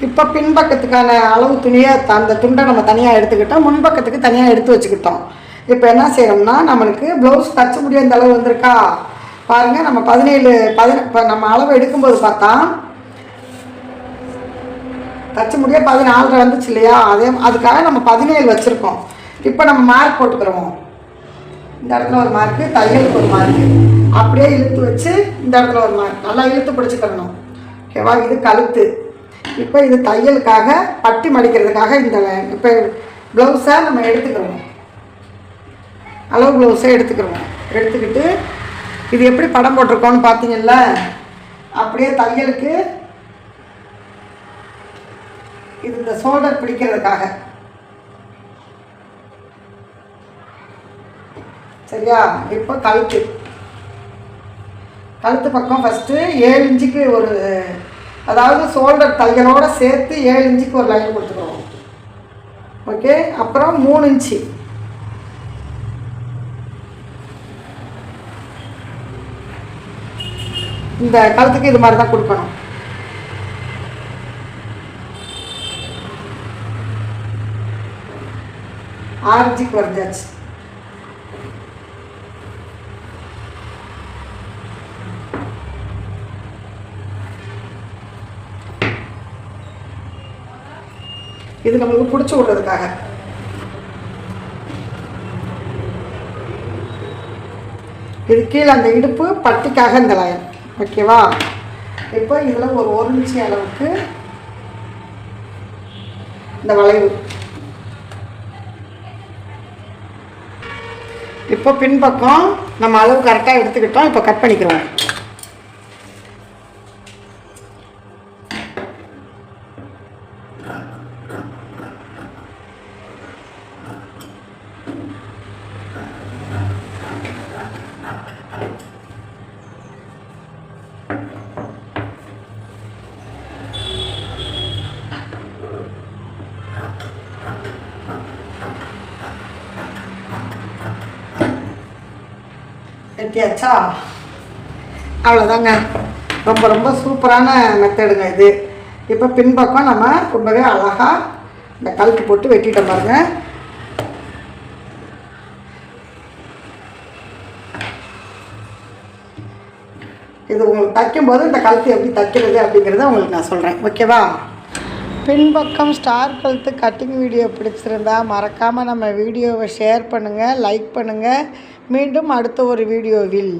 இப்போ பின்பக்கத்துக்கான அளவு துணியை த- அந்த துண்டை நம்ம தனியாக எடுத்துக்கிட்டோம். முன்பக்கத்துக்கு தனியாக எடுத்து வச்சுக்கிட்டோம். இப்போ என்ன செய்யறோம்னா நம்மளுக்கு ப்ளவுஸ் தச்ச முடியாத அளவு வந்திருக்கா? பாருங்கள் நம்ம பதினேழு பதின இப்போ நம்ம அளவு எடுக்கும்போது பார்த்தா தச்ச முடிய பதினாலரை வந்துச்சு இல்லையா? அதே அதுக்காக நம்ம பதினேழு வச்சுருக்கோம். இப்போ நம்ம மார்க் போட்டுக்கிறோம். இந்த இடத்துல ஒரு மார்க்கு தையலுக்கு ஒரு மார்க்கு அப்படியே இழுத்து வச்சு இந்த இடத்துல ஒரு மார்க் நல்லா இழுத்து பிடிச்சிக்கிறணும். ஓகேவா? இது கழுத்து. இப்போ இது தையலுக்காக பட்டி மடிக்கிறதுக்காக இந்த இப்போ ப்ளவுஸை நம்ம எடுத்துக்கிறோம். அளவு ப்ளவுஸை எடுத்துக்கிறோம். எடுத்துக்கிட்டு இது எப்படி படம் போட்டிருக்கோன்னு பார்த்தீங்கல்ல அப்படியே தையலுக்கு இது இந்த ஷோல்டர் பிடிக்கிறதுக்காக. சரியா? இப்போ கழுத்து. கழுத்து பக்கம் ஃபஸ்ட்டு ஏழு இன்ச்சுக்கு ஒரு அதாவது ஷோல்டர் தையலோடு சேர்த்து ஏழு இன்ச்சுக்கு ஒரு லைன் கொடுத்துக்கிறோம் ஓகே அப்புறம் மூணு இன்ச்சு. இந்த கழுத்துக்கு இது மாதிரி தான் கொடுக்கணும். ஆறு இன்ச்சுக்கு வரைஞ்சாச்சு. இது நம்மளுக்கு பிடிச்சி விடுறதுக்காக. இது கீழே அந்த இடுப்பு பட்டிக்காக இந்த லயன் ஓகேவா இப்போ இதில் ஒரு ஒரு இன்ச்சு அளவுக்கு இந்த வளைவு. இப்போ பின்பக்கம் நம்ம அளவு கரெக்டாக எடுத்துக்கிட்டோம் இப்போ கட் பண்ணிக்கிறோம். வெட்டியாச்சா அவ்வளோதாங்க ரொம்ப ரொம்ப சூப்பரான மெத்தடுங்க இது. இப்போ பின்பக்கம் நம்ம ரொம்பவே அழகாக இந்த கழுத்து போட்டு வெட்டிட்டோம் பாருங்க. இது உங்களுக்கு தைக்கும்போது இந்த கழுத்து எப்படி தைக்கிறது அப்படிங்கிறத உங்களுக்கு நான் சொல்கிறேன் ஓகேவா? பின்பக்கம் ஸ்டார் கழுத்து கட்டிங் வீடியோ பிடிச்சிருந்தா மறக்காமல் நம்ம வீடியோவை ஷேர் பண்ணுங்கள் லைக் பண்ணுங்கள் மீண்டும் அடுத்த ஒரு வீடியோவில்.